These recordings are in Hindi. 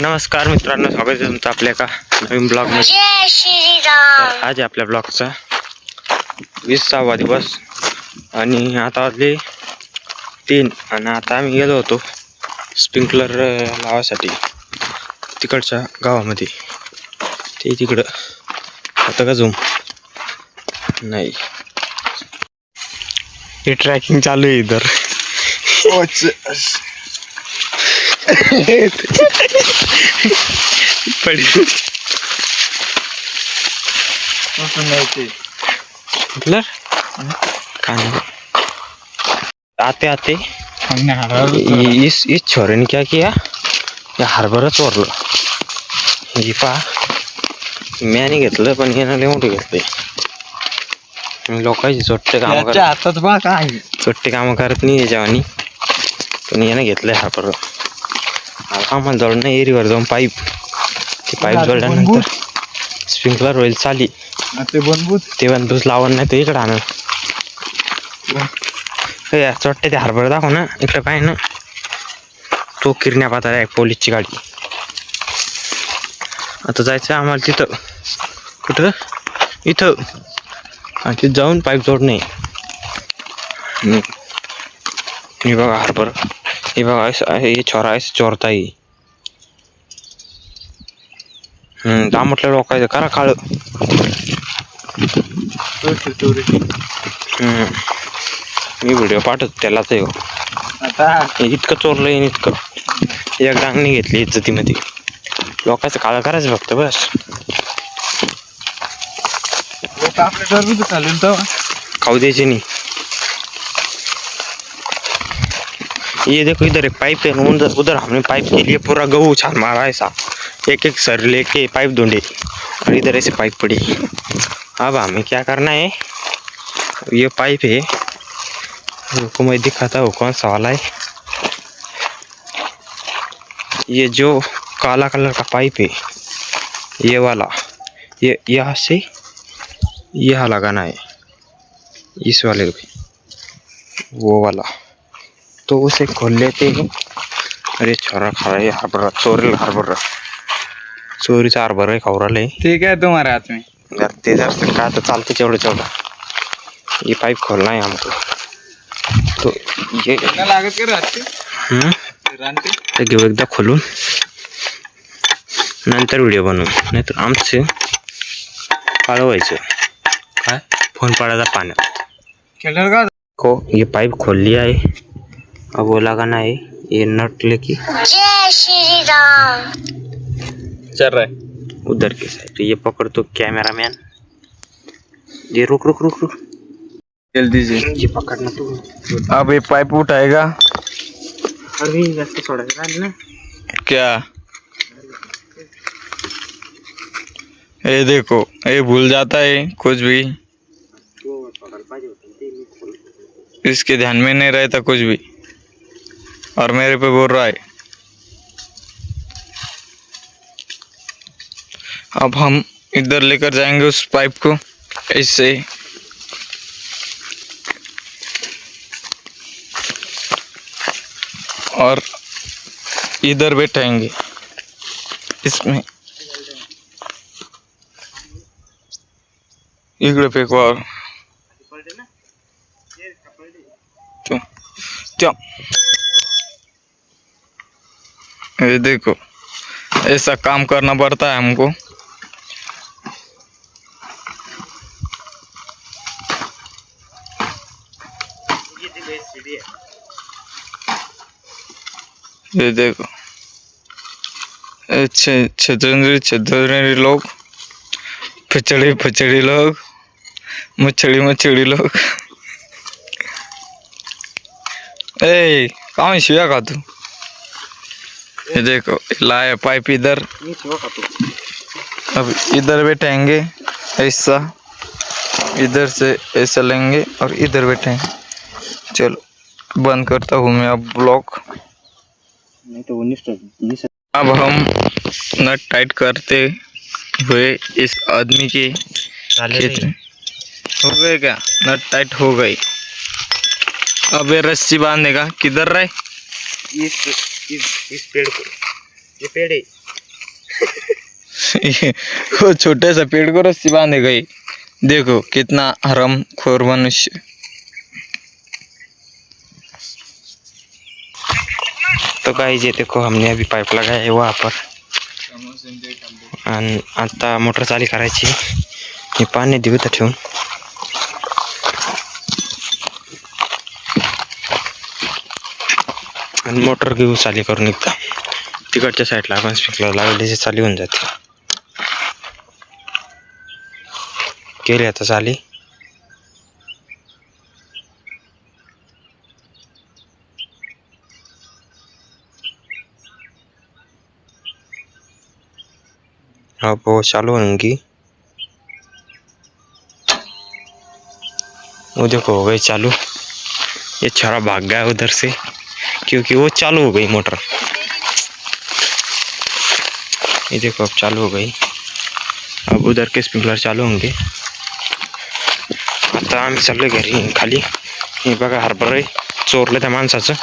नमस्कार मित्रांनो स्वागत आहे तुमचं आपल्या एका नवीन ब्लॉगमध्ये जय श्रीराम. तर आज आहे आपल्या ब्लॉगचा वीससावा दिवस आणि आता वाजले तीन आणि आता आम्ही गेलो होतो स्प्रिंकलर लावासाठी तिकडच्या गावामध्ये. ते तिकडं. आता का झूम नाही. हे ट्रॅकिंग चालू आहे इधर. मतलब आते आते। इस इस छोरे ने क्या किया? या हरभरा चोरलं ही पहा मी नाही घेतलं पण यानं लय मोठं घेतलंय लोकांची चोट्टे काम करत हातात बा काय चोट्टे कामं करत नाही याच्यावानी पण यानं घेतलंय हरभरा आम्हाला जोडणं एरीवर जाऊन पाईप. ते पाईप जोडल्यानंतर स्प्रिंकलर होईल चाली. ते बनबूत. ते तुझ लावण नाही तर इकडं आणून. यार चोट्टे ते हरभरा दाखव ना इकडं काय ना. तो किरण्या पाता आहे पोलीसची गाडी. आता जायचं आम्हाला तिथं. कुठं? इथं. आणि तिथं जाऊन पाईप जोडणे. हे बघा हरभर. हे बघा हे छोरा आहे चोरता येईल हम्म जा म्हटलं लोकांचं करा काळ हम्म. मी व्हिडिओ पाठवतो त्याला तर येऊ आता इतकं चोरलं येईन इतकं एक डांगणी घेतली इज्जतीमध्ये लोकांचं काळं करायचं फक्त बस लोक आपले टरबूज चालेल तर खाऊ द्यायचे नहीं ये देखो, इधर एक पाइप है उधर उधर हमने पाइप के लिए पूरा गहू छान मारा ऐसा। एक एक सर लेके पाइप ढूंढे, और इधर ऐसे पाइप पड़ी। अब हमें क्या करना है? ये पाइप है। रुको, मैं दिखाता हूँ कौन सा वाला है। ये जो काला कलर का पाइप है, ये वाला, ये यहाँ से यहाँ लगाना है। इस वाले वो वाला। तो उसे खोल लेते हैं। अरे छोरा खा रहा है हरभरा चोरेल हरभरा चोरीचा हरभरा आहे खाऊ आहे ठीक आहे तुम्हारे हाथ में। जर ते जर का आता चालते तेवढं तेवढं ये पाईप खोलना है हमको। तो ये कितना लागत कर राहते? हम्म, रानते ते घेऊ एकदा खोलून नंतर व्हिडिओ बनवू नाहीतर आमचं काळं व्हायचं काय फ़ोन पडायचा पाण्यात खेळणार का को ये पाइप खोल लिया है। अब वो लगाना है ये नट लेके। जय श्रीराम। चल रहा है। उधर के साइड ये पकड़ तो कैमरा मैन ये रुक रुक रुक रुक। जल्दी से। ये पकड़ना तू। अब ये पाइप उठाएगा। अरे ऐसे छोड़ेगा ना। क्या? ये देखो ये भूल जाता है कुछ भी। इसके ध्यान में नहीं रहता कुछ भी। और मेरे पे बोल रहा है। अब हम इधर लेकर जाएँगे उस पाइप को, ऐसे। और इधर बैठाएँगे। इसमें। इकडे फेकवा तो क्या ये देखो, ऐसा काम करना पड़ता है हमको। ये देखो छतरी छतरी लोग पचड़ी पचड़ी लोग, मछड़ी मछड़ी लोग। ए, कहाँ खा तू ये देखो लाया पाइप इधर। अब इधर बैठेंगे ऐसा। इधर से ऐसा लेंगे और इधर बैठेंगे। चलो बंद करता हूँ मैं अब ब्लॉक। नहीं तो अब हम नट टाइट करते हुए इस आदमी के खेत में। हो गए क्या? नट टाइट हो गई। अब ये रस्सी बांधेगा किधर रहे? इस इस पेड़ को। ये पेड़ है। वो छोटे सा पेड़ को रस्सी बांधे गई देखो कितना हरम खोर मनुष्य। तो गाइस ये देखो हमने अभी पाईप लगाया आहे वहाँ पर। आता मोटर चालू करायची। हे पाणी देऊ तर ठेवून। आणि मोटर घेऊ चालू करून एकदा. तिकडच्या साईडला आपण स्पीकर लागले जे चालू होऊन जाते. केली आता चाली. अब वो चालू होंगी वो देखो हो गई चालू. ये छोरा भाग गया उधर से. क्योंकि वो चालू हो गई मोटर। ये देखो अब चालू हो गई। अब उधर के स्प्रिंकलर चालू होंगे। आता आम्ही चाललोय घरी खाली। हे बघा हरभर चोरलं त्या माणसाचं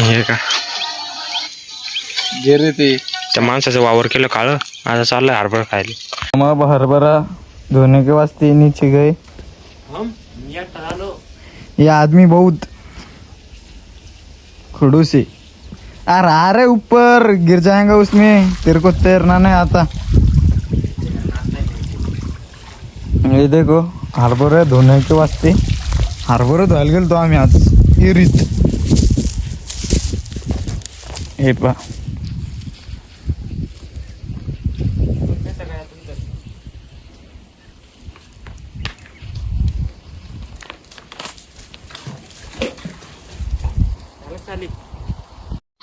हे का। गिरे ते। त्या माणसाचं वावर केलं काळं आता चाललंय हरभर खायला अब हरभरा धोने के वास्ते नीचे गए। ये आदमी बहुत खड़ूस है। अरे आ रहे ऊपर गिर जाएगा उसमें। तेरे को तैरना नहीं आता। ये देखो हरभरा धुने के वास्ते। हरभरा धुवायला गेलो आम्ही आज। इरीत हे पा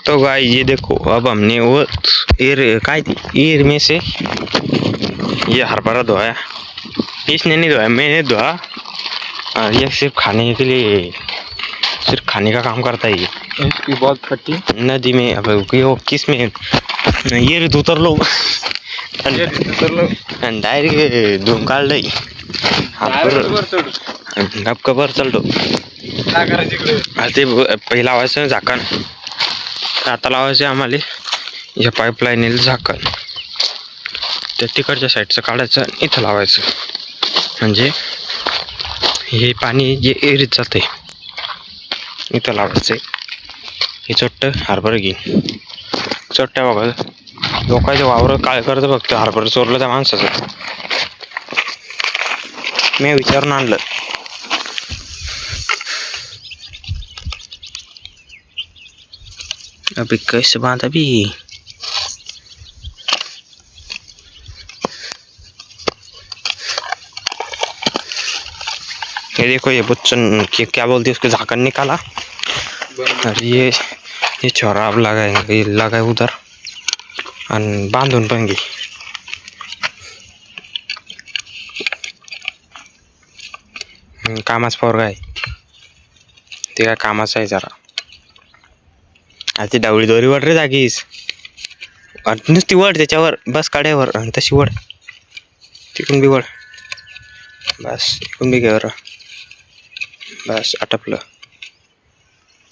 तो गाय ये देखो अब हमने वो काय थी? ईर में से ये हर हरभरा धोया। इसने नहीं धोया मैंने धोया। और ये सिर्फ़ खाने के लिए सिर्फ़ खाने का काम करता है ये। इसकी बहुत खट्टी नदी में अब वो किसमें? ये रे उतर लो डायरेक्ट धुवून काढलंय गपकबर चालतो हा ते पहिला पहिलं लावायचं झाकण. आता लावायचं आम्हाला या पाईपलाईनीला झाकण. त्या तिकडच्या साईडचं काढायचं आणि इथं लावायचं. म्हणजे हे पाणी जे एरीत जाते इथं लावायचं हे चोट्ट हरभर घेईन. चोट्ट्या बघा. लोकांचं वावर काय करतं फक्त हरभर चोरलं त्या माणसाचं. मी विचारून आणलं. अभी कैसे बांध अभी ये देखो ये बच्चन क्या क्या बोलते हैं उसको झाकन निकाला और ये ये छोरा अब लगाएंगे ये लगाए उधर आणि बांधून पण घे कामाच पोरगा आहे ते काय कामाचं आहे जरा आता डावळी दोरी वड रे जागीस नुसती वड त्याच्यावर बस काड्यावर आणि तशी वड. तिकडून बी वड. बस तिकडून बी घे बरं बस आटपलं.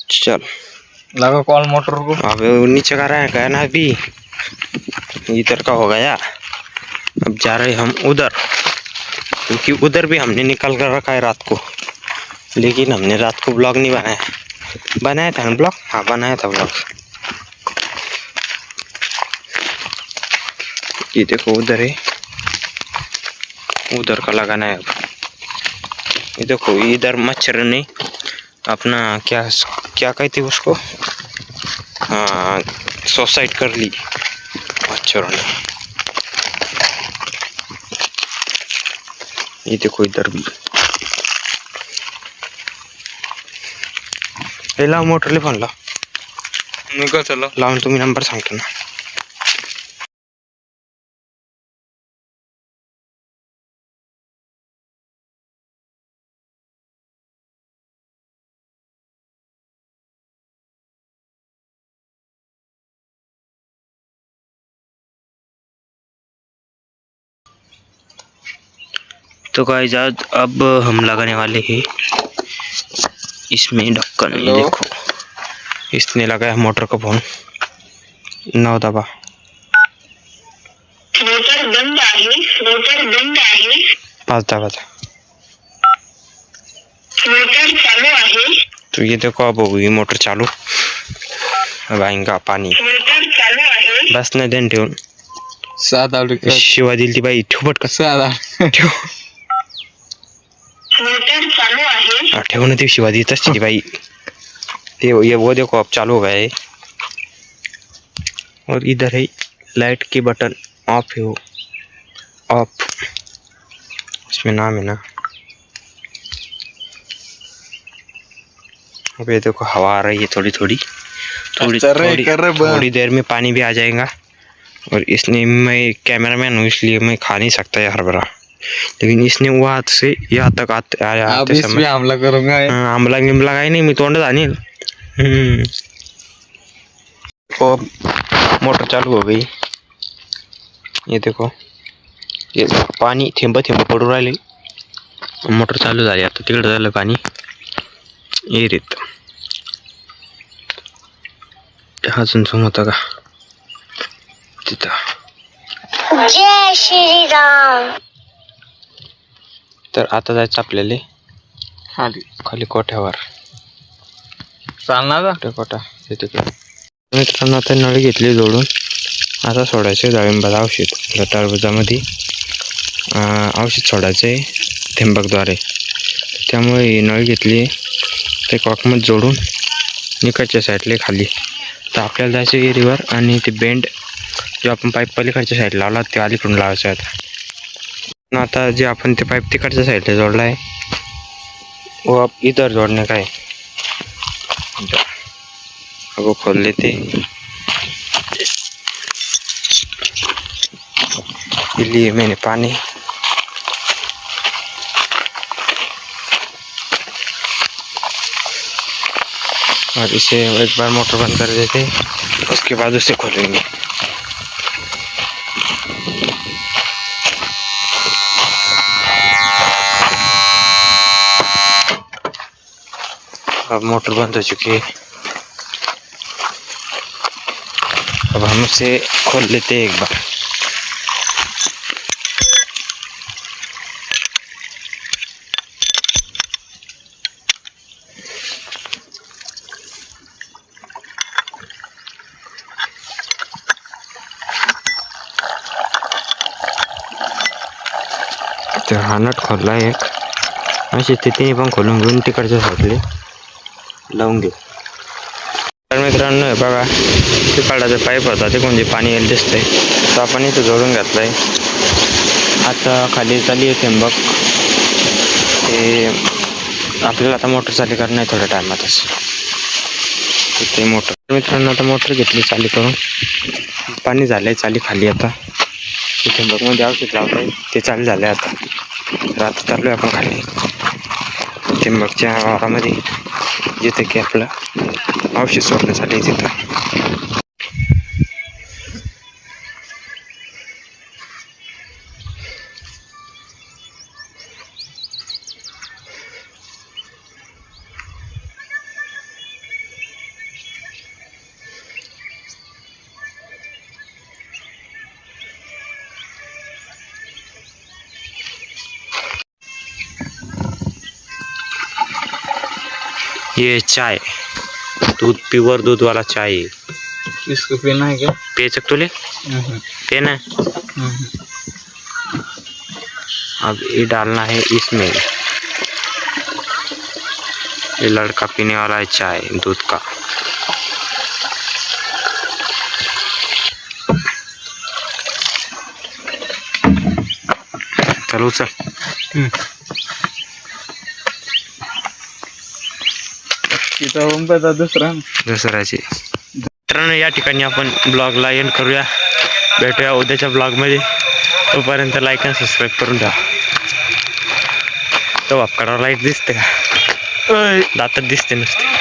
चल. लगा कॉल मोटर को अब नीचे का रहा है कहना अभी इधर का हो गया अब जा रहे हम उधर. क्योंकि उधर भी हमने निकाल कर रखा है रात को. लेकिन हमने रात को ब्लॉग नहीं बनाया. बनाया था ब्लॉग हाँ बनाया था ब्लॉग ये देखो उधर है उधर का लगाना है अब ये देखो इधर मच्छर ने अपना क्या क्या कहते उसको हाँ सुसाइड कर ली मच्छरों ने ये देखो इधर हे लाव मोटरले फ़ोन लाव निघा चला लावून तुम्ही नंबर सांगतो ना. तो गाइस आज अब हम लगाने वाले हैं इसमें ढक्कन ये देखो। इसने लगाया मोटर का फ़ोन। नौ दबा। मोटर बंद आहे मोटर बंद आहे पाच दहा वाजा मोटर चालू आहे तो ये देखो अब होगी मोटर चालू। अब आएगा पाणी मोटर चालू आहे बस नाही देण ठेवून सात शिवा दिली ती बाई ठेव पटकन। सात आठ। ठेव मोटर चालू आहे हाँ, ठेव ना ती शिवा दी तस बाई ते ये वो देखो अब चालू हो गया है। और इधर है लाइट के बटन ऑफ़ है वो। ऑफ़। इसमें नाम है ना। अब ये देखो हवा आ रही है थोड़ी थोड़ी। थोड़ी थोड़ी, थोड़ी देर में पानी भी आ जाएगा। और इसने मैं कैमरामैन हूँ इसलिए मैं खा नहीं सकता ये हरभरा। लेकिन इसने वहाँ से यहाँ तक आते आया अब आते इस समय। पे हमला करूंगा हाँ, आंबला गिंबला काही नाही मी तोंड आणील हम्म। ओ मोटर चालू हो गई। ये देखो। ये पाणी थेंब थेंब पडू राहिले। मोटर चालू झाली आता तिकडे झालं पाणी। येरीत अजून झूम होतं का तिथं. जय श्रीराम। तर आता जायचं आपल्याला खाली. खाली कोठ्यावर? चालणार कोठ्या कोठा? ते तिकडे. मित्रांनो आता नळी घेतली जोडून. आता सोडायचं डाळिंबाचं औषध. आपल्या टरबुजामध्ये अं, औषध सोडायचं आहे थेंबकद्वारे. त्यामुळे ही नळी घेतली. ते कॉकमध्ये जोडून निकडच्या साईडला खाली. तर आपल्याला जायचं एरीवर आणि ते बेंड जो आपण पाईप पलीकडच्या साईडला लावला ते अलीकडून लावायचं आहे आता. आता जे आपण ते पाईप तिकडच्या साईडला आहे. व इधर जोडणे काय? वो खोल लेते लिए मैंने पानी और इसे एक बार मोटर बंद कर देते, उसके बाद उसे खोलेंगे. अब मोटर बंद हो चुकी है। अब हम उसे खोल लेते हैं एक बार। तर हा, नट खोलला एक अशी तिथे पण खोलून घेऊन तिकडच्या साईडले लावून घेऊ तर मित्रांनो हे बघा तिकडचा पाईप होता ते कोणते पाणी येईल दिसतंय तो आपण इथं जोडून घातलं आहे आता खाली चाली आहे थेंबक. ते आपल्याला आता मोटर चालू करणं आहे थोड्या टायमातच. ते मोटर. मित्रांनो आता मोटर घेतली चालू करून. पाणी झालं आहे चाली खाली आता. ते थेंबकमध्ये औषध आहे ते चालू झालं आहे आता. तर आता चालू आहे आपण खाली. थेंबकच्या वारामध्ये जिथे की आपलं औषध सोडण्यासाठी तिथं ये चाय दूध प्युअर दूध वाला चाय। इसको पीना है क्या? पेचक तुले पेना है? अब ये डालना है इसमें। ये लड़का पीने वाला है चाय दूध का। चलो चल तिथं होऊन पाहिजे दुसरा. दसऱ्याची. मित्रांनो या ठिकाणी आपण ब्लॉगला एंड करूया. भेटूया उद्याच्या ब्लॉगमध्ये. तोपर्यंत लाईक आणि सबस्क्राईब करून द्या तो वापकाडा लाइट दिसते का? दातात दिसते नुसते.